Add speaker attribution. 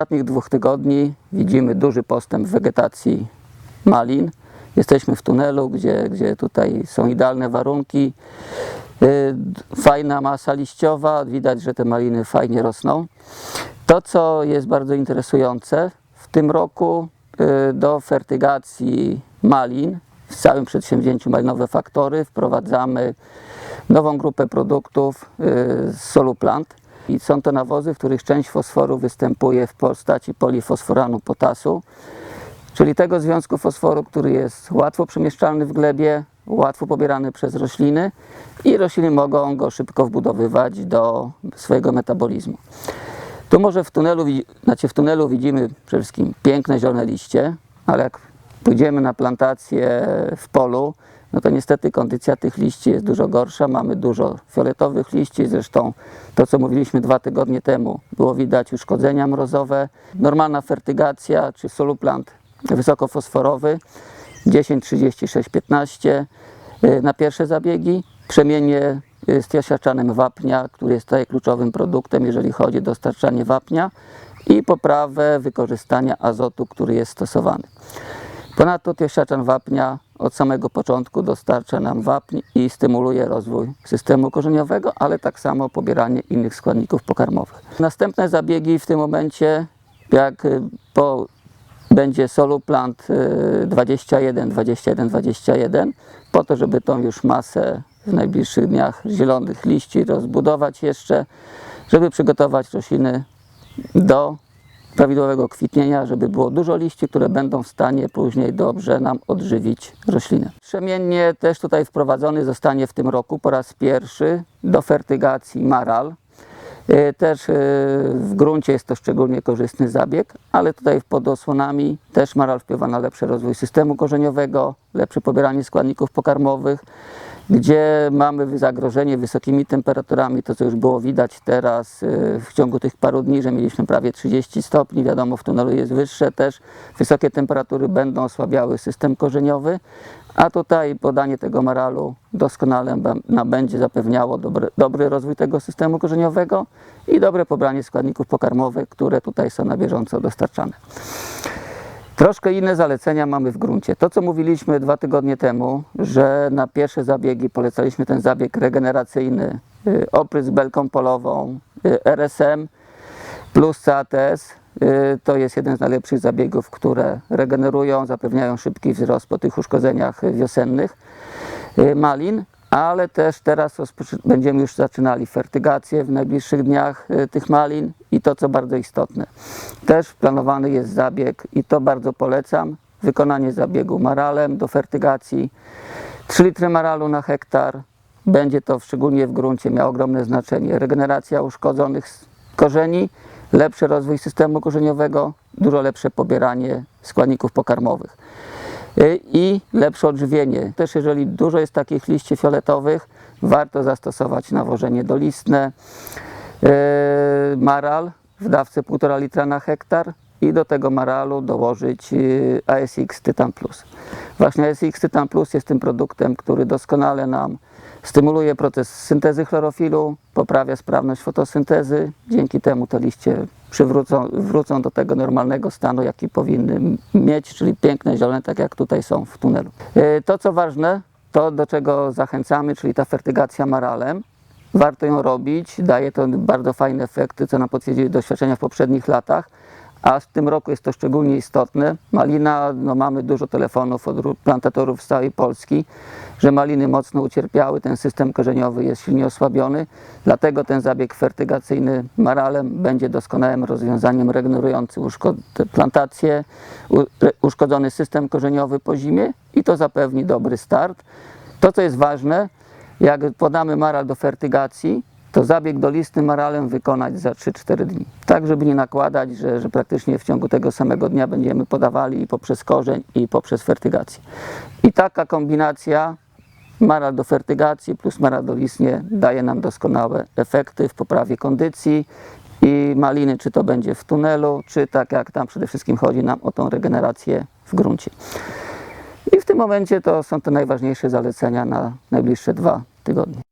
Speaker 1: ostatnich dwóch tygodni widzimy duży postęp w wegetacji malin. Jesteśmy w tunelu, gdzie, gdzie tutaj są idealne warunki. Y, Fajna masa liściowa, widać, że te maliny fajnie rosną. To, co jest bardzo interesujące, w tym roku y, do fertygacji malin w całym przedsięwzięciu Malinowe Faktory wprowadzamy nową grupę produktów y, z Soluplant. I są to nawozy, w których część fosforu występuje w postaci polifosforanu potasu, czyli tego związku fosforu, który jest łatwo przemieszczalny w glebie, łatwo pobierany przez rośliny i rośliny mogą go szybko wbudowywać do swojego metabolizmu. Tu może w tunelu, znaczy w tunelu widzimy przede wszystkim piękne zielone liście, ale jak pójdziemy na plantację w polu, no to niestety kondycja tych liści jest dużo gorsza. Mamy dużo fioletowych liści, zresztą to, co mówiliśmy dwa tygodnie temu, było widać uszkodzenia mrozowe. Normalna fertygacja czy soluplant wysokofosforowy 10, 36, 15 y, na pierwsze zabiegi. Przemienie y, z tiosiaczanem wapnia, który jest tutaj kluczowym produktem, jeżeli chodzi o dostarczanie wapnia i poprawę wykorzystania azotu, który jest stosowany. Ponadto tiosiaczan wapnia od samego początku dostarcza nam wapń i stymuluje rozwój systemu korzeniowego, ale tak samo pobieranie innych składników pokarmowych. Następne zabiegi w tym momencie, jak y, po będzie soluplant y, 21, 21, 21, po to, żeby tą już masę w najbliższych dniach zielonych liści rozbudować jeszcze, żeby przygotować rośliny do prawidłowego kwitnienia, żeby było dużo liści, które będą w stanie później dobrze nam odżywić roślinę. Przemiennie też tutaj wprowadzony zostanie w tym roku po raz pierwszy do fertygacji maral. E, Też e, w gruncie jest to szczególnie korzystny zabieg, ale tutaj pod osłonami też maral wpływa na lepszy rozwój systemu korzeniowego, lepsze pobieranie składników pokarmowych, gdzie mamy zagrożenie wysokimi temperaturami, to co już było widać teraz e, w ciągu tych paru dni, że mieliśmy prawie 30 stopni, wiadomo w tunelu jest wyższe też, wysokie temperatury będą osłabiały system korzeniowy, a tutaj podanie tego maralu doskonale będzie zapewniało dobry, dobry rozwój tego systemu korzeniowego i dobre pobranie składników pokarmowych, które tutaj są na bieżąco dostarczane. Troszkę inne zalecenia mamy w gruncie. To, co mówiliśmy dwa tygodnie temu, że na pierwsze zabiegi polecaliśmy ten zabieg regeneracyjny, y, oprysk belką polową, y, RSM plus CATS, y, to jest jeden z najlepszych zabiegów, które regenerują, zapewniają szybki wzrost po tych uszkodzeniach wiosennych malin, ale też teraz będziemy już zaczynali fertygację w najbliższych dniach tych malin to, co bardzo istotne, też planowany jest zabieg i to bardzo polecam, wykonanie zabiegu maralem do fertygacji. 3 litry maralu na hektar, będzie to szczególnie w gruncie miało ogromne znaczenie. Regeneracja uszkodzonych korzeni, lepszy rozwój systemu korzeniowego, dużo lepsze pobieranie składników pokarmowych y, i lepsze odżywienie. Też jeżeli dużo jest takich liści fioletowych, warto zastosować nawożenie dolistne, maral w dawce 1,5 litra na hektar i do tego maralu dołożyć yy, ASX Titan Plus. Właśnie ASX Titan Plus jest tym produktem, który doskonale nam stymuluje proces syntezy chlorofilu, poprawia sprawność fotosyntezy. Dzięki temu te liście przywrócą, wrócą do tego normalnego stanu, jaki powinny mieć, czyli piękne, zielone, tak jak tutaj są w tunelu. Yy, To, co ważne, to do czego zachęcamy, czyli ta fertygacja maralem. Warto ją robić, daje to bardzo fajne efekty, co nam potwierdzili doświadczenia w poprzednich latach, a w tym roku jest to szczególnie istotne. Malina, no mamy dużo telefonów od ró- plantatorów z całej Polski, że maliny mocno ucierpiały, ten system korzeniowy jest silnie osłabiony, dlatego ten zabieg fertygacyjny maralem będzie doskonałym rozwiązaniem regenerującym re- uszkodzony system korzeniowy po zimie i to zapewni dobry start. To, co jest ważne, jak podamy maral do fertygacji, to zabieg dolistny maralem wykonać za 3-4 dni. Tak, żeby nie nakładać, że, że praktycznie w ciągu tego samego dnia będziemy podawali i poprzez korzeń, i poprzez fertygację. I taka kombinacja maral do fertygacji plus maral dolistnie daje nam doskonałe efekty w poprawie kondycji i maliny, czy to będzie w tunelu, czy tak jak tam przede wszystkim chodzi nam o tą regenerację w gruncie. I w tym momencie to są te najważniejsze zalecenia na najbliższe dwa tygodnie.